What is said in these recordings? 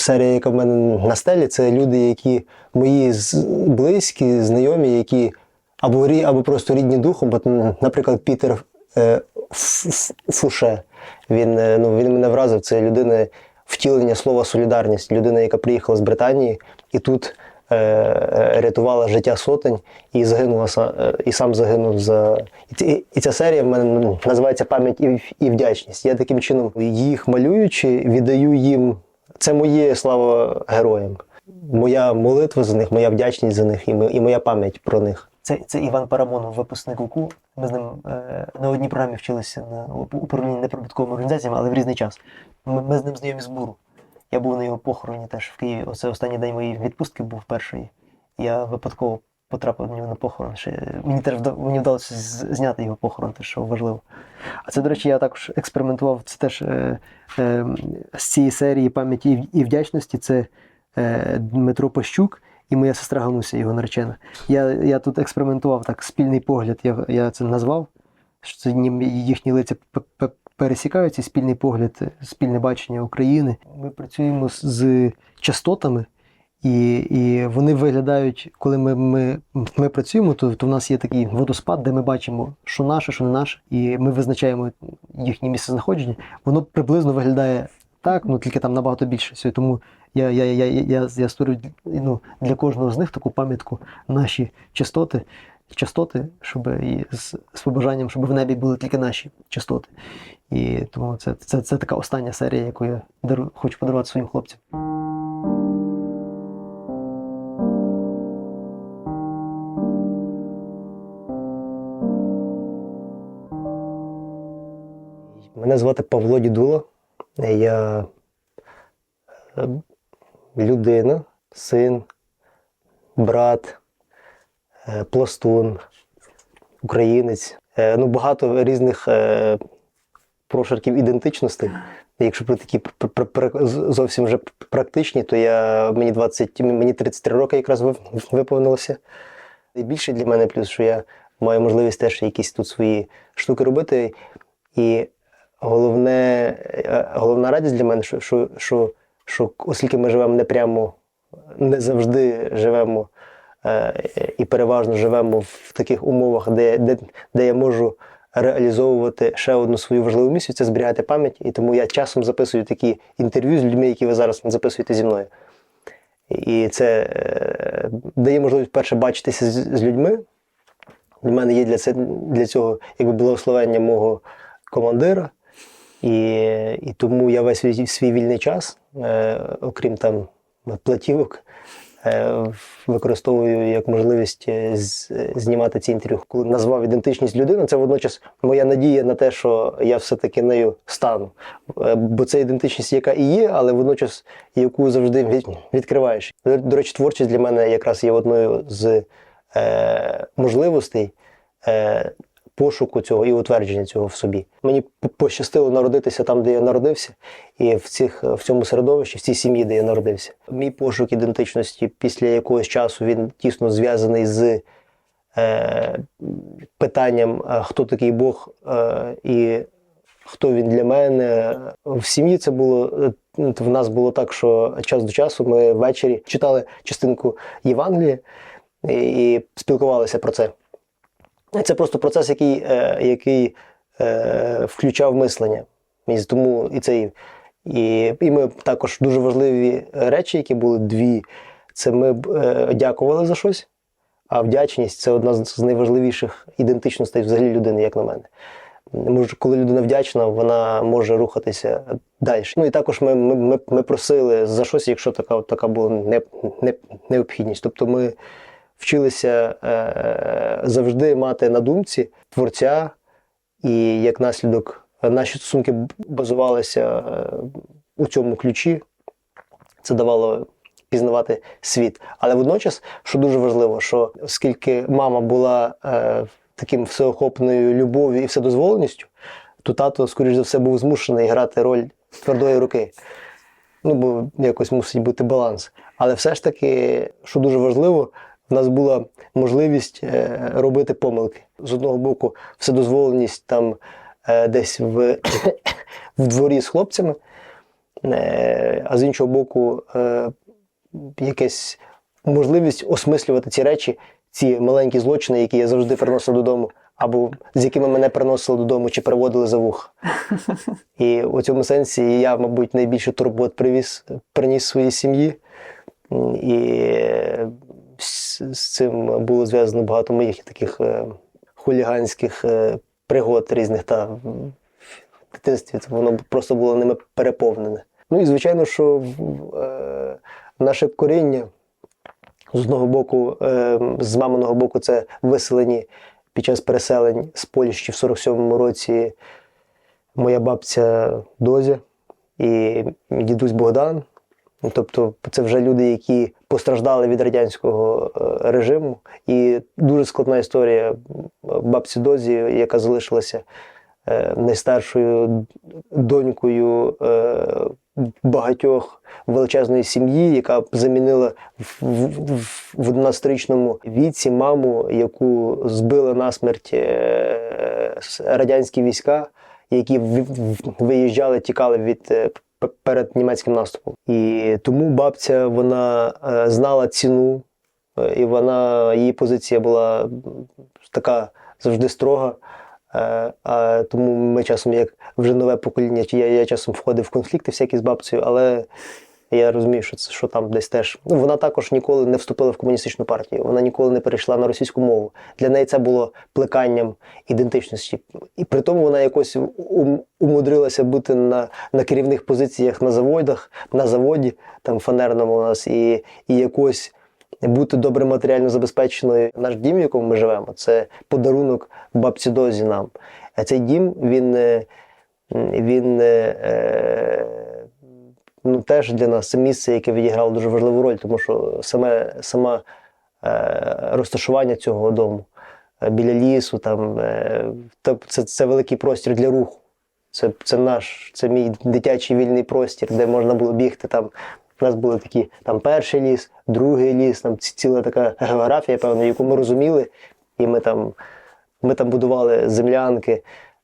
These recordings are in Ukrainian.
серія, яка в мене на стелі, це люди, які мої близькі, знайомі, які або, рі- або просто рідні духом. М, наприклад, Пітер е, Фуше. Він, е, ну, він мене вразив. Це людина втілення слова солідарність, людина, яка приїхала з Британії і тут е, рятувала життя сотень і загинула е, і сам загинув за. І, і ця серія в мене ну, називається Пам'ять і, і вдячність. Я таким чином, їх малюючи, віддаю їм. Це моє слава героям. Моя молитва за них, моя вдячність за них і, мо- і моя пам'ять про них. Це, це Іван Парамонов, випускник УКУ. Ми з ним е, на одній програмі вчилися на управлінні неприбутковими організаціями, але в різний час. Ми, ми з ним знайомі з Буру. Я був на його похороні теж в Києві. Оце останній день моєї відпустки був перший. Я випадково потрапив до нього на похорон. Ще, мені теж вда- мені вдалося зняти його похорон, те, що важливо. А це, до речі, я також експериментував. Це теж е, е, з цієї серії пам'яті і- вдячності. Це е, Дмитро Пащук і моя сестра Гануся, його наречена. Я, я тут експериментував так, спільний погляд, я, я це назвав. Що це їхні лиця пересікаються, спільний погляд, спільне бачення України. Ми працюємо з частотами. І, і вони виглядають, коли ми, ми, ми працюємо, то, то в нас є такий водоспад, де ми бачимо, що наше, що не наше, і ми визначаємо їхнє місце знаходження. Воно приблизно виглядає так, ну тільки там набагато більше. Тому я, я, я, я, я, я створюю ну, для кожного з них таку пам'ятку наші частоти, частоти, щоб і з, з побажанням, щоб в небі були тільки наші частоти. І тому це, це, це така остання серія, яку я дару, хочу подарувати своїм хлопцям. Звати Павло Дідуло. Я е, людина, син, брат, е, пластун, українець. Е, Ну, багато різних прошарків ідентичностей. Якщо про такі зовсім вже практичні, то я мені 20, мені 33 роки якраз виповнилося. І більше для мене плюс, що я маю можливість теж якісь тут свої штуки робити. І головне, е, головна радість для мене, що, що, що, що оскільки ми живемо не прямо, не завжди живемо е, і переважно живемо в таких умовах, де, де, де я можу реалізовувати ще одну свою важливу місію це зберігати пам'ять. І тому я часом записую такі інтерв'ю з людьми, які ви зараз записуєте зі мною. І це е, дає можливість перше бачитися з, з людьми. Для мене є для, це, для цього якби благословення мого командира. І, і тому я весь свій, вільний час, е, окрім там платівок, е, використовую як можливість е, з, знімати ці інтерв'ю. Коли назвав ідентичність людини, це водночас моя надія на те, що я все-таки нею стану. Е, бо це ідентичність, яка і є, але водночас яку завжди від, відкриваєш. До речі, творчість для мене якраз є одною з е, можливостей. Е, пошуку цього і утвердження цього в собі. Мені пощастило народитися там, де я народився, і в, цих, в цьому середовищі, в цій сім'ї, де я народився. Мій пошук ідентичності після якогось часу він тісно зв'язаний з е, питанням, е, хто такий Бог е, і хто він для мене. В сім'ї це було е, в нас було так, що час до часу ми ввечері читали частинку Євангелія і, і спілкувалися про це. Це просто процес, який, е, який е, включав мислення. І тому і це і, і ми також дуже важливі речі, які були дві. Це ми е, дякували за щось, а вдячність це одна з найважливіших ідентичностей взагалі людини, як на мене. Може, коли людина вдячна, вона може рухатися далі. Ну і також ми, ми, ми, ми просили за щось, якщо така, така була не, не, необхідність. Тобто ми вчилися е, завжди мати на думці творця, і як наслідок наші стосунки базувалися е, у цьому ключі. Це давало пізнавати світ. Але водночас, що дуже важливо, що оскільки мама була е, таким всеохопною любов'ю і вседозволеністю, то тато, скоріш за все, був змушений грати роль твердої руки. Ну, бо якось мусить бути баланс. Але все ж таки, що дуже важливо, в нас була можливість е, робити помилки. З одного боку, вседозволеність там е, десь в, в дворі з хлопцями. е, а з іншого боку, якась можливість осмислювати ці речі, ці маленькі злочини, які я завжди приносив додому, або з якими мене приносили додому чи приводили за вуха. І у цьому сенсі я, мабуть, найбільше турбот привіз, приніс своїй сім'ї. І з, цим було зв'язано багато моїх таких е, хуліганських е, пригод різних та в дитинстві воно просто було ними переповнене. Ну і звичайно, що е, наше коріння з одного боку, з маминого боку, це виселені під час переселень з Польщі в 47-му році моя бабця Дозя і дідусь Богдан. Тобто, це вже люди, які постраждали від радянського е, режиму. І дуже складна історія бабці Дозі, яка залишилася е, найстаршою донькою е, багатьох величезної сім'ї, яка замінила в, в, в- в 11-річному віці маму, яку збили насмерть радянські війська, які виїжджали, тікали від перед німецьким наступом. І тому бабця вона е, знала ціну, е, і вона її позиція була така завжди строга. Е, А тому ми часом, як вже нове покоління, я, я часом входив в конфлікти всякі з бабцею, але я розумію, що це що там десь теж. Ну вона також ніколи не вступила в комуністичну партію. Вона ніколи не перейшла на російську мову. Для неї це було плеканням ідентичності. І при тому вона якось умудрилася бути на, на керівних позиціях на заводах, на заводі, там фанерному у нас, і, і якось бути добре матеріально забезпеченою. Наш дім, в якому ми живемо, це подарунок бабці Дозі нам. А цей дім, він, е, він е, е, ну, теж для нас це місце, яке відіграло дуже важливу роль, тому що саме, саме розташування цього дому е, біля лісу, там, е, це, це великий простір для руху. Це, це наш, це мій дитячий вільний простір, де можна було бігти. Там у нас були такі там перший ліс, другий ліс, там ціла така географія, певна, яку ми розуміли, і ми там, ми там будували землянки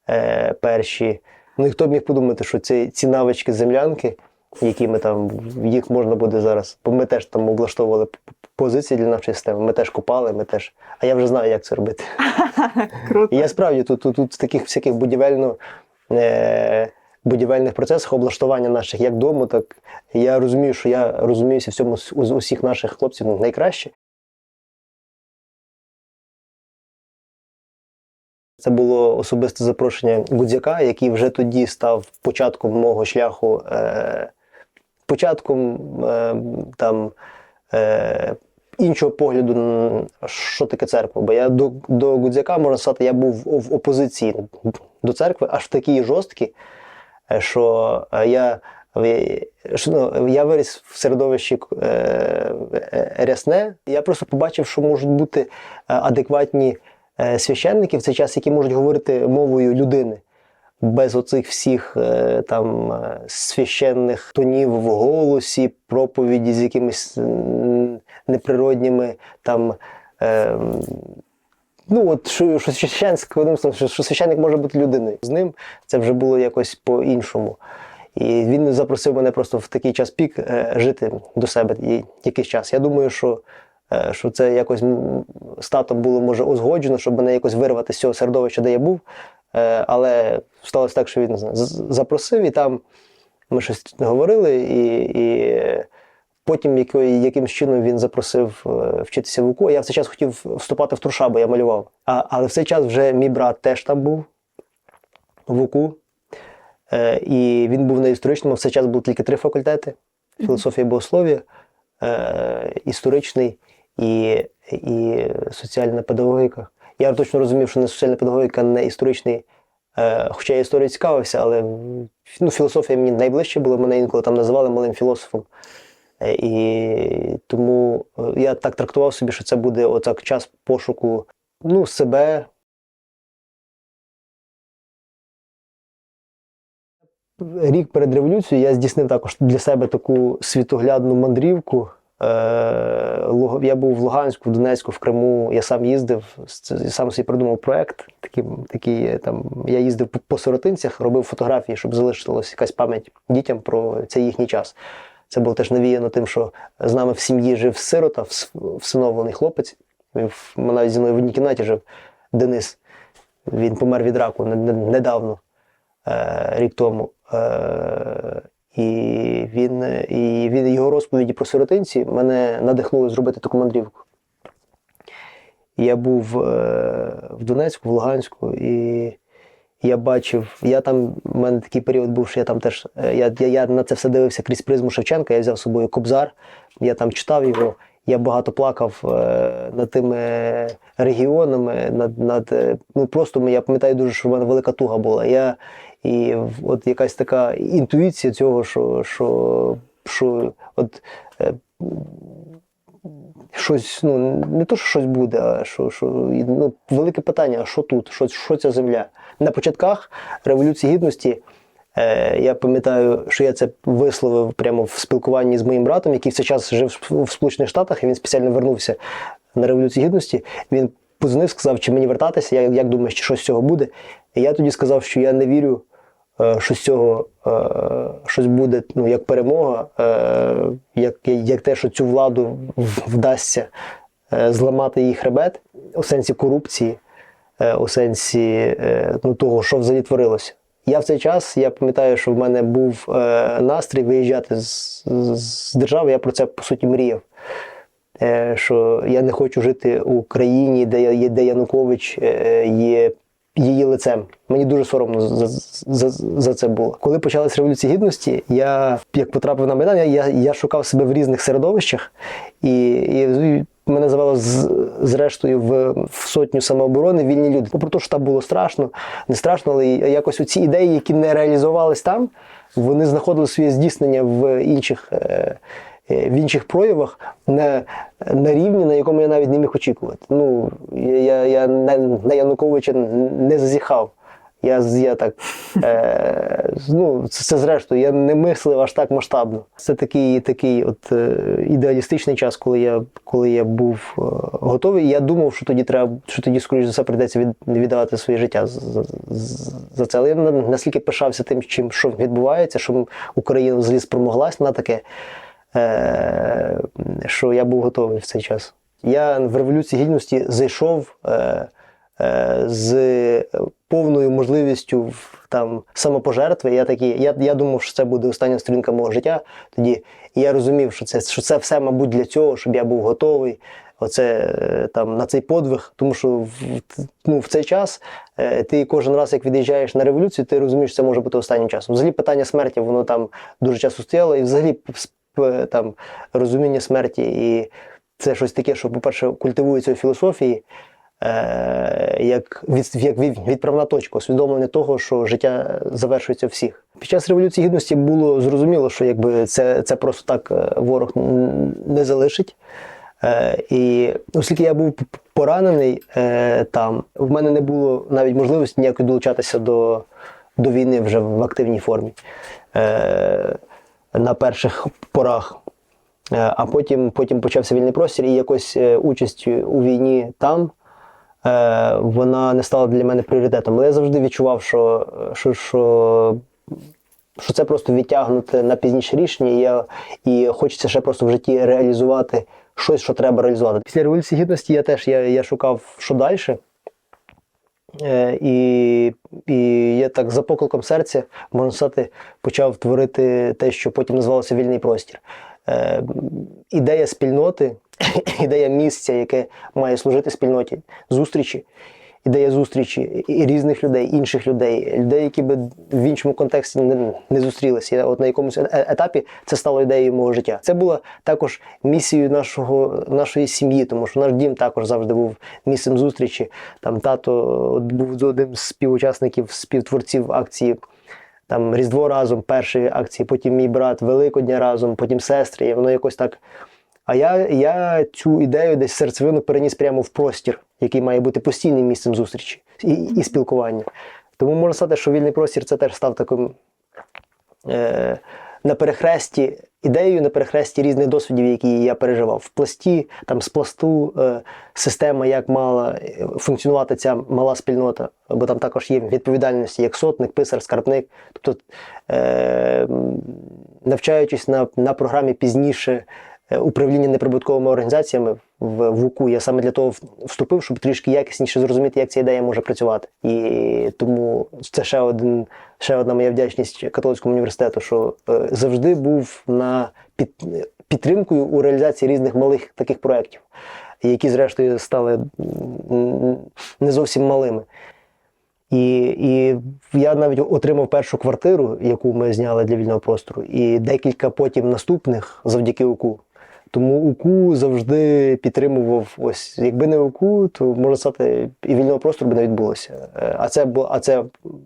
е, перші. Ну і хто б міг подумати, що ці, ці навички землянки, які ми там, їх можна буде зараз, бо ми теж там облаштовували позиції для нашої системи, ми теж копали, ми теж. А я вже знаю, як це робити. Круто. І я справді тут, тут, тут таких всяких будівельно, е, будівельних процесах облаштування наших як дому, так я розумію, що я розуміюся в цьому з усіх наших хлопців найкраще. Це було особисте запрошення Гудзяка, який вже тоді став початком мого шляху, е, початком е, там, е, іншого погляду, що таке церква. Бо я до, до Гудзяка, можна сказати, я був в опозиції до церкви, аж в такій жорсткій, е, що я, ну, я виріс в середовищі рясне. Я просто побачив, що можуть бути адекватні священники в цей час, які можуть говорити мовою людини. Без оцих всіх е, там е, священних тонів в голосі, проповіді з якимись неприродніми там. Е, ну, от що, що священське, що, священник може бути людиною. З ним це вже було якось по-іншому. І він запросив мене просто в такий час пік жити до себе і- якийсь час. Я думаю, що, що це якось з татом було може узгоджено, щоб мене якось вирвати з цього середовища, де я був. Е, але сталося так, що він запросив, і там ми щось говорили, і, і потім якимсь чином він запросив е, вчитися в УКУ. Я в цей час хотів вступати в труша, бо я малював. А, але в цей час вже мій брат теж там був в УКУ. Е, і він був на історичному. В цей час було тільки три факультети: філософія і богослов'я, історичний і, і соціальна педагогіка. Я точно розумів, що не соціальна педагогіка, не історичний. Е, хоча я історією цікавився, але ну, філософія мені найближче була, мене інколи там називали малим філософом. Е, І тому е, я так трактував собі, що це буде отак час пошуку ну, себе. Рік перед революцією я здійснив також для себе таку світоглядну мандрівку. Е, я був в Луганську, в Донецьку, в Криму. Я сам їздив, сам собі придумав такий, е, я їздив по, сиротинцях, робив фотографії, щоб залишилась якась пам'ять дітям про цей їхній час. Це було теж навіяно тим, що з нами в сім'ї жив сирота, всиновлений хлопець. Навіть зі мною в одній кімнаті жив Денис. Він помер від раку не- не- недавно, е, рік тому. Е, і він, і він його розповіді про сиротинці мене надихнули зробити таку мандрівку. Я був е, в Донецьку, в Луганську, і я бачив, я там, в мене такий період був, що я там теж, е, я, я, я на це все дивився крізь призму Шевченка, я взяв з собою Кобзар, я там читав його, я багато плакав над тими регіонами, над, над, ну просто я пам'ятаю дуже, що в мене велика туга була. Я, і от якась така інтуїція цього, що, що, що от, е, щось, ну не то, що щось буде, а що, що ну, велике питання: що тут? Що, що ця земля? На початках Революції Гідності. Е, я пам'ятаю, що я це висловив прямо в спілкуванні з моїм братом, який в цей час жив в Сполучених Штатах, і він спеціально вернувся на Революцію Гідності. Він позвонив, сказав, чи мені вертатися, як, як думаєш, чи щось з цього буде. І я тоді сказав, що я не вірю, що з цього е, щось буде ну, як перемога, е, як, як те, що цю владу вдасться е, зламати її хребет у сенсі корупції, е, у сенсі е, ну, того, що взагалі творилося. Я в цей час, я пам'ятаю, що в мене був е, настрій виїжджати з, з, держави, я про це по суті мріяв. Е, що я не хочу жити у країні, де, є- де Янукович е, є її лицем. Мені дуже соромно за, за, за це було. Коли почалась революція гідності, я як потрапив на майдан, я, я, шукав себе в різних середовищах, і, і мене завело з, зрештою в, в сотню самооборони вільні люди. Попри те, що там було страшно, не страшно, але якось ці ідеї, які не реалізувались там, вони знаходили своє здійснення в інших. е, В інших проявах на, на рівні, на якому я навіть не міг очікувати. Ну, я, я, на, на Януковича не зазіхав. Я, я так, е, ну, це, це зрештою, я не мислив аж так масштабно. Це такий, такий от, е, ідеалістичний час, коли я, коли я був е, готовий. Я думав, що тоді треба, що тоді, скоріш за все, прийдеться від, віддавати своє життя за, за, це. Але я на- наскільки пишався тим, чим, що відбувається, що Україна взагалі спромоглась на таке, е, що я був готовий в цей час. Я в Революції Гідності зайшов. Е, е, з повною можливістю там самопожертви. Я такий, я, я думав, що це буде остання сторінка мого життя. Тоді і я розумів, що це, що це все, мабуть, для цього, щоб я був готовий. Оце е, там на цей подвиг, тому що в, ну, в цей час е, ти кожен раз, як від'їжджаєш на революцію, ти розумієш, що це може бути останнім часом. Взагалі питання смерті, воно там дуже часто стояло, і взагалі там розуміння смерті, і це щось таке, що, по-перше, культивується у філософії е, як, від, як відправна точка, усвідомлення того, що життя завершується всіх. Під час Революції Гідності було зрозуміло, що якби це, це просто так е, ворог не залишить. Е, і оскільки я був поранений е, там, в мене не було навіть можливості ніякої долучатися до, до війни вже в активній формі е, на перших порах. Е, А потім, потім почався вільний простір, і якось е, участь у війні там е, вона не стала для мене пріоритетом. Але я завжди відчував, що, що, що, що це просто відтягнути на пізніше рішення, і, я, і хочеться ще просто в житті реалізувати щось, що треба реалізувати. Після Революції Гідності я теж я, я шукав, що далі. Е, і, і я так за покликом серця, можна сказати, почав творити те, що потім називалося вільний простір. Е, ідея спільноти, ідея місця, яке має служити спільноті, зустрічі, ідея зустрічі різних людей, інших людей, людей, які би в іншому контексті не, не зустрілися. От на якомусь е- етапі це стало ідеєю мого життя. Це була також місією нашого, нашої сім'ї, тому що наш дім також завжди був місцем зустрічі. Там тато от був одним з співучасників, співтворців акції. Там Різдво разом, першої акції, потім мій брат, Великодня разом, потім сестри, і воно якось так. А я, я цю ідею десь серцевину переніс прямо в простір, який має бути постійним місцем зустрічі і, і спілкування. Тому можна сказати, що вільний простір це теж став таким е, на перехресті ідеєю на перехресті різних досвідів, які я переживав. В пласті, там з пласту е, система, як мала е, функціонувати ця мала спільнота, бо там також є відповідальності як сотник, писар, скарбник. Тобто, е, навчаючись на, на програмі пізніше управління неприбутковими організаціями в ВУКу, я саме для того вступив, щоб трішки якісніше зрозуміти, як ця ідея може працювати. І тому це ще один, ще одна моя вдячність католицькому університету, що е, завжди був на під, підтримкою у реалізації різних малих таких проєктів, які, зрештою, стали не зовсім малими. І, і я навіть отримав першу квартиру, яку ми зняли для вільного простору, і декілька потім наступних завдяки УКУ. Тому УКУ завжди підтримував. Ось якби не УКУ, то можна сказати, і вільного простору би не відбулося. Е, А це а це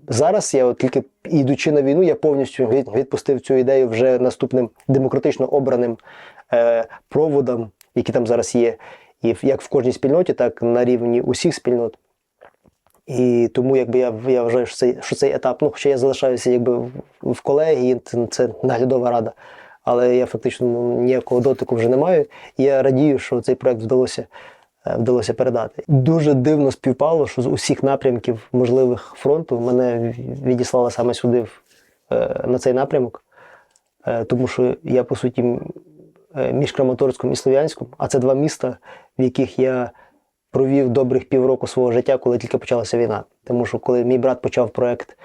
зараз. Я от тільки йдучи на війну, я повністю відпустив цю ідею вже наступним демократично обраним е, проводам, які там зараз є, і як в кожній спільноті, так на рівні усіх спільнот. І тому якби я, я вважаю, що цей, що цей етап, ну, хоча я залишаюся якби в, колегії, це наглядова рада, але я фактично ну, ніякого дотику вже не маю. Я радію, що цей проект вдалося, е, вдалося передати. Дуже дивно співпало, що з усіх напрямків можливих фронту мене відіслали саме сюди, е, на цей напрямок. Е, Тому що я, по суті, між Краматорськом і Слов'янськом, а це два міста, в яких я провів добрих півроку свого життя, коли тільки почалася війна. Тому що коли мій брат почав проект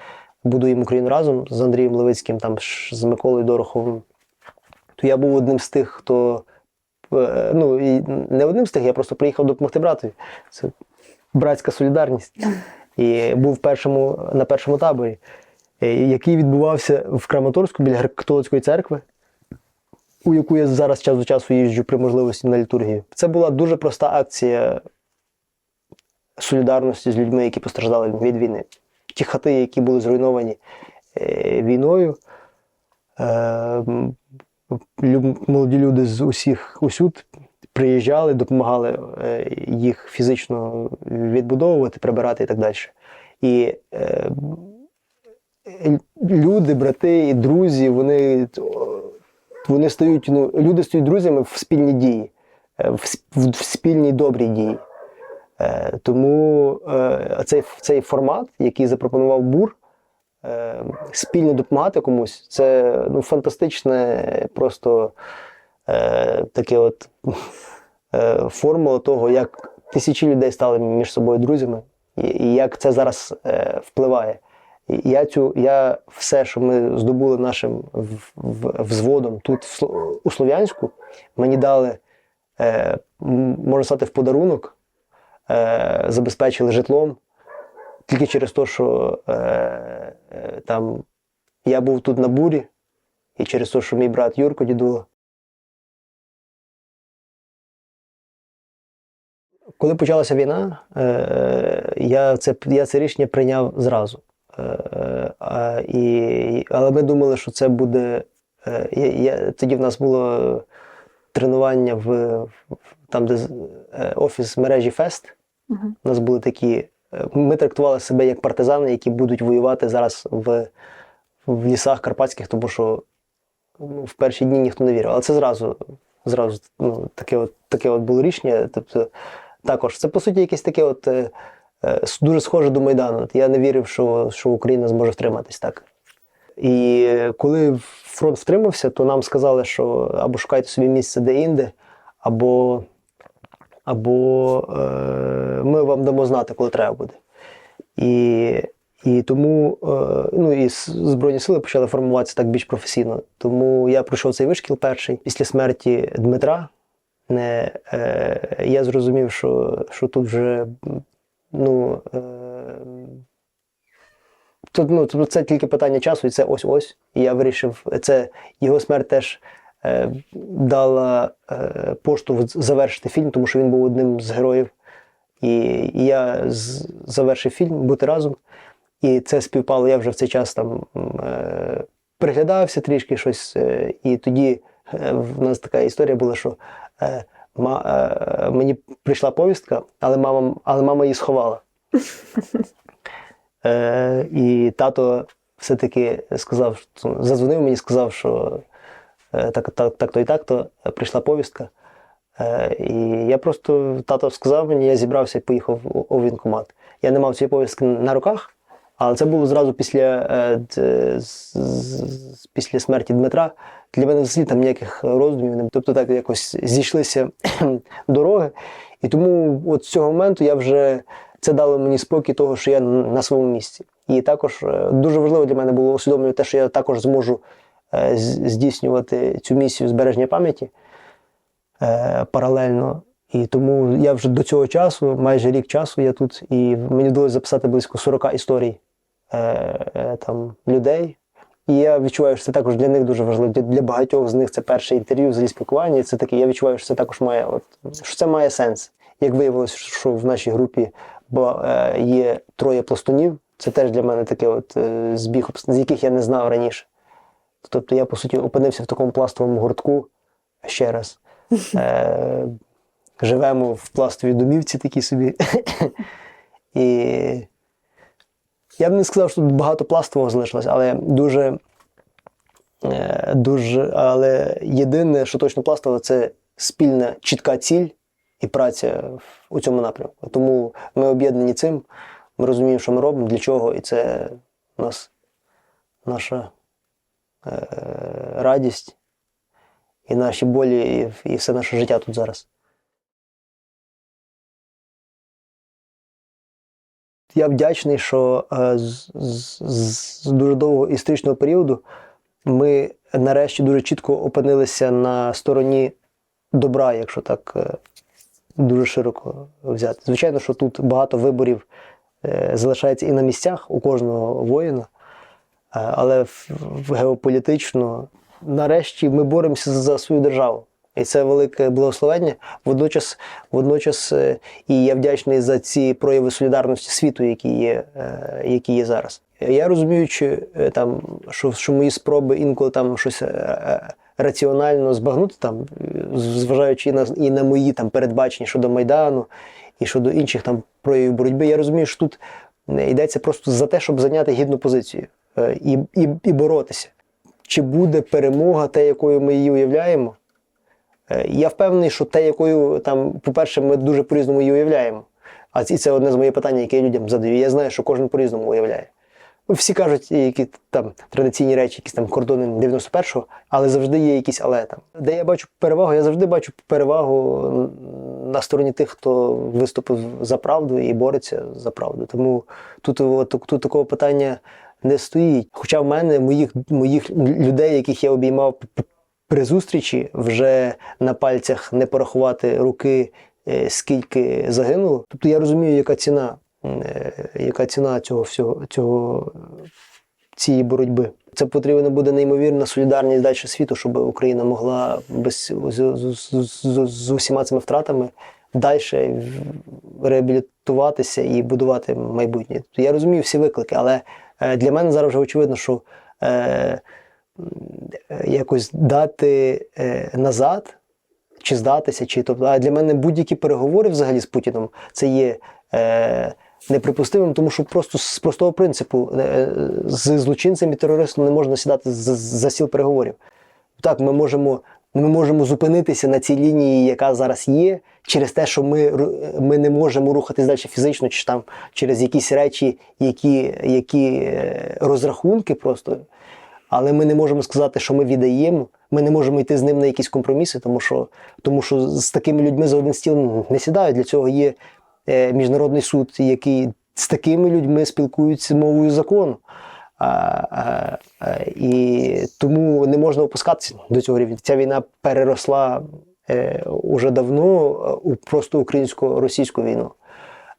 Будуємо Україну разом з Андрієм Левицьким, там з Миколою Дороховим, то я був одним з тих, хто. е, Ну, і не одним з тих, я просто приїхав допомогти братові. Це братська солідарність. І був першому, на першому таборі, е, який відбувався в Краматорську біля греко-католицької церкви, у яку я зараз час до часу їжджу при можливості на літургію. Це була дуже проста акція солідарності з людьми, які постраждали від війни. Ті хати, які були зруйновані е, війною. Молоді люди з усіх усюд приїжджали, допомагали е, їх фізично відбудовувати, прибирати і так далі. І е, люди, брати і друзі, вони, вони стають, ну, люди стають друзями в спільній дії, е, в, в, в спільній добрій дії. Е, Тому е, цей, цей формат, який запропонував Бур, спільно допомагати комусь, це ну, фантастичне просто е, таке от е, формула того, як тисячі людей стали між собою друзями, і, і як це зараз е, впливає. І я цю, я все, що ми здобули нашим в- в- взводом тут в у Слов'янську, мені дали, е, можна сказати, в подарунок, е, забезпечили житлом тільки через те, що е, е, там я був тут на бурі, і через те, що мій брат Юрко Дідуло. Коли почалася війна, е, я, це, я це рішення прийняв зразу. Е, і, але ми думали, що це буде. Е, я, тоді в нас було тренування в, в там, де е, офіс мережі Фест. Мгм. У нас були такі. Е, Ми трактували себе як партизани, які будуть воювати зараз в, в лісах карпатських, тому що ну, в перші дні ніхто не вірив. Але це зразу, зразу ну, таке, от, таке от було рішення. Тобто, також це по суті якесь таке от, е, е, дуже схоже до Майдану. Я не вірив, що, що Україна зможе втриматись так. І коли фронт втримався, то нам сказали, що або шукайте собі місце де-інде, або, або е, ми вам дамо знати, коли треба буде. І, і тому е, ну, і Збройні сили почали формуватися так більш професійно. Тому я пройшов цей вишкіл перший. Після смерті Дмитра не, е, я зрозумів, що, що тут вже ну, е, Тут, ну, це тільки питання часу, і це ось-ось. І я вирішив, це його смерть теж дала е, поштовх завершити фільм, тому що він був одним з героїв. І, я завершив фільм Бути разом. І це співпало. Я вже в цей час там е, приглядався трішки щось. Е, і тоді е, в нас така історія була, що е, е, мені прийшла повістка, але мама, але мама її сховала. Е, і тато все-таки сказав, що- задзвонив мені сказав, що е, так, так, так-то і так-то е, прийшла повістка. Е, І я просто тато сказав мені, я зібрався і поїхав у- воєнкомат. Я не мав цієї повістки на руках, але це було зразу після, після смерті Дмитра. Для мене взагалі там ніяких роздумів. не- Тобто так якось зійшлися дороги. І тому от з цього моменту я вже це дало мені спокій того, що я на своєму місці. І також дуже важливо для мене було усвідомлювати те, що я також зможу здійснювати цю місію збереження пам'яті е, паралельно. І тому я вже до цього часу, майже рік часу, я тут, і мені вдалося записати близько 40 історій е, е, там, людей. І я відчуваю, що це також для них дуже важливо. Для, багатьох з них це перше інтерв'ю взагалі спілкування. Це таке, я відчуваю, що це також має, от, що це має сенс. Як виявилося, що в нашій групі е, є троє пластунів, це теж для мене таке от, е, збіг, з яких я не знав раніше. Тобто я, по суті, опинився в такому пластовому гуртку ще раз. Е, живемо в пластовій домівці такі собі. І я б не сказав, що тут багато пластового залишилось, але дуже, е, дуже, але єдине, що точно пластове, це спільна чітка ціль і праця у цьому напрямку. Тому ми об'єднані цим, ми розуміємо, що ми робимо, для чого, і це у нас наша радість і наші болі, і, все наше життя тут зараз. Я вдячний, що е, з, дуже довгого історичного періоду ми нарешті дуже чітко опинилися на стороні добра, якщо так е, дуже широко взяти. Звичайно, що тут багато виборів е, залишається і на місцях у кожного воїна, е, але в, геополітично нарешті ми боремося за свою державу. І це велике благословення. Водночас, водночас е, і я вдячний за ці прояви солідарності світу, які є, е, які є зараз. Я розуміючи, е, там, що, що мої спроби інколи там щось е, е, раціонально збагнути, там, е, зважаючи і на, і на мої там, передбачення щодо Майдану і щодо інших там проявів боротьби, я розумію, що тут е, йдеться просто за те, щоб зайняти гідну позицію е, і, і, і боротися. Чи буде перемога, те, якою ми її уявляємо? Е, Я впевнений, що те, якою там, по-перше, ми дуже по-різному її уявляємо. А і це одне з моїх питань, яке я людям задаю. Я знаю, що кожен по-різному уявляє. Всі кажуть, які там традиційні речі, якісь там кордони 91-го, але завжди є якісь але там. Де я бачу перевагу, я завжди бачу перевагу на стороні тих, хто виступив за правду і бореться за правду. Тому тут, тут такого питання не стоїть. Хоча в мене моїх, моїх людей, яких я обіймав при зустрічі, вже на пальцях не порахувати руки, е, скільки загинуло. Тобто я розумію, яка ціна, е, яка ціна цього всього цього цієї боротьби. Це потрібна буде неймовірна солідарність далі світу, щоб Україна могла без з, з, з, усіма цими втратами далі реабілітуватися і будувати майбутнє. Я розумію всі виклики, але для мене зараз вже очевидно, що е, е, якось дати е, назад, чи здатися, чи тобто, а для мене будь-які переговори взагалі з Путіном це є. Е, Неприпустимим, тому що просто з простого принципу е, з злочинцем і терористом не можна сідати за, стіл переговорів. Так, ми можемо, ми можемо зупинитися на цій лінії, яка зараз є, через те, що ми, ми не можемо рухатись далі фізично, чи там через якісь речі, які, які е, розрахунки просто. Але ми не можемо сказати, що ми віддаємо. Ми не можемо йти з ним на якісь компроміси, тому що, тому що з такими людьми за один стіл не сідають. Для цього є е, міжнародний суд, який з такими людьми спілкується мовою закону. А, а, а, і тому не можна опускатися до цього рівня. Ця війна переросла уже давно е, просто українсько-російську війну.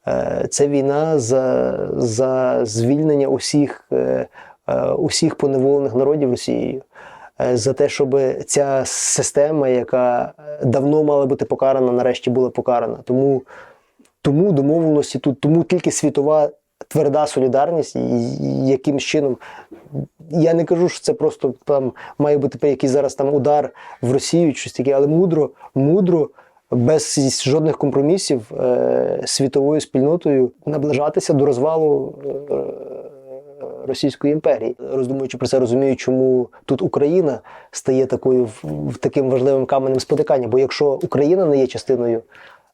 Е, Це війна за, за звільнення усіх, е, е, усіх поневолених народів Росією. Е, За те, щоб ця система, яка давно мала бути покарана, нарешті була покарана. Тому, тому домовленості тут, тому тільки світова тверда солідарність, і- якимсь чином. Я не кажу, що це просто там має бути якийсь зараз там удар в Росію, щось таке, але мудро, мудро, без жодних компромісів е, світовою спільнотою наближатися до розвалу е, Російської імперії. Роздумуючи про це, розумію, чому тут Україна стає такою в- таким важливим каменем спотикання. Бо якщо Україна не є частиною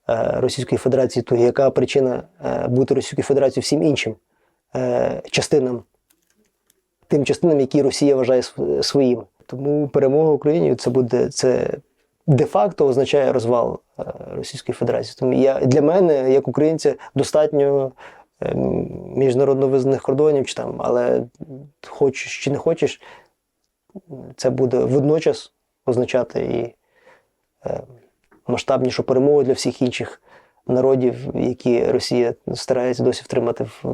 Російської Федерації, то яка причина е, бути Російською Федерацією всім іншим е, частинам, тим частинам, які Росія вважає св- своїм. Тому перемога Україні це буде це де-факто означає розвал е, Російської Федерації. Тому я для мене, як українця, достатньо е, міжнародно визнаних кордонів, чи там, але хочеш чи не хочеш, це буде водночас означати і е, масштабнішу перемогу для всіх інших народів, які Росія старається досі втримати в,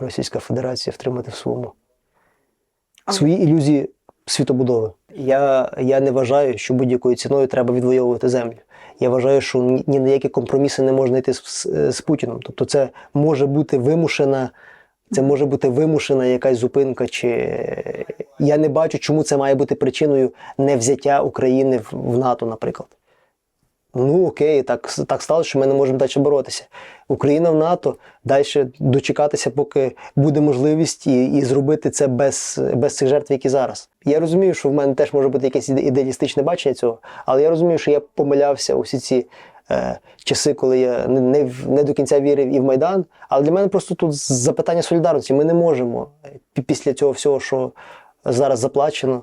в Російська Федерація втримати в своєму свої ілюзії світобудови. Я, я не вважаю, що будь-якою ціною треба відвоювати землю. Я вважаю, що ні, на які компроміси не можна йти з, з, з Путіном. Тобто, це може бути вимушена, це може бути вимушена якась зупинка. Чи я не бачу, чому це має бути причиною невзяття України в, НАТО, наприклад. Ну окей, так, так сталося, що ми не можемо далі боротися. Україна в НАТО далі дочекатися, поки буде можливість, і, і зробити це без, без цих жертв, які зараз. Я розумію, що в мене теж може бути якесь ідеалістичне бачення цього, але я розумію, що я помилявся усі ці е, часи, коли я не, не, не до кінця вірив і в Майдан. Але для мене просто тут запитання солідарності. Ми не можемо е, після цього всього, що зараз заплачено,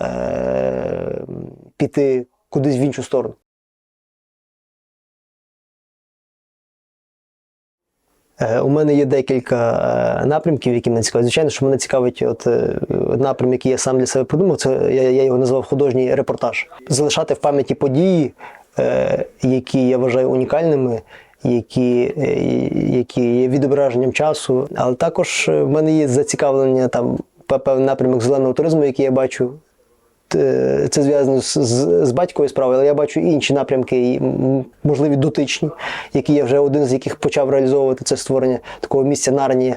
е, піти кудись в іншу сторону. Е, У мене є декілька е, напрямків, які мене цікавлять. Звичайно, що мене цікавить от е, напрям, який я сам для себе придумав. Це я, я його назвав художній репортаж. Залишати в пам'яті події, які я вважаю унікальними, які, які є відображенням часу. Але також в мене є зацікавлення там певний напрямок зеленого туризму, який я бачу Е, це зв'язано з, з, з батьковою справою, але я бачу інші напрямки, можливі дотичні, які я вже один з яких почав реалізовувати це створення такого місця Нарнії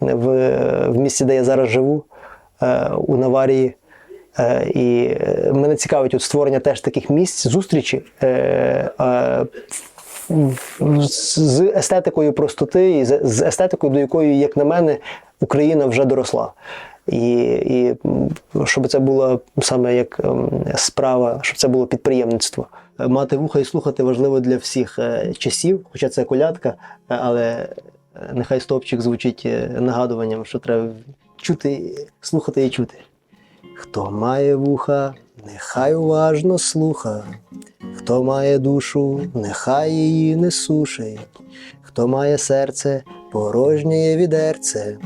в, в місці, де я зараз живу, е, у Наварії. Е, І е, мене цікавить от створення теж таких місць, зустрічі е, е, з естетикою простоти і з естетикою, до якої, як на мене, Україна вже доросла. І, і щоб це була саме як ем, справа, щоб це було підприємництво. Е, Мати вуха і слухати важливо для всіх е, часів, хоча це колядка, е, але нехай стопчик звучить нагадуванням, що треба чути, слухати і чути. Хто має вуха, нехай уважно слуха. Хто має душу, нехай її не сушить. Хто має серце, порожнє відерце.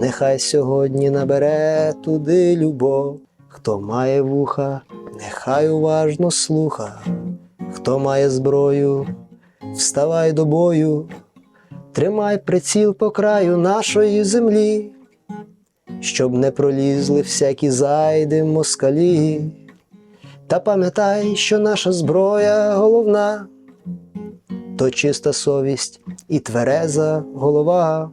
Нехай сьогодні набере туди любов. Хто має вуха, нехай уважно слуха. Хто має зброю, вставай до бою, тримай приціл по краю нашої землі, щоб не пролізли всякі зайди москалі. Та пам'ятай, що наша зброя головна, то чиста совість і твереза голова.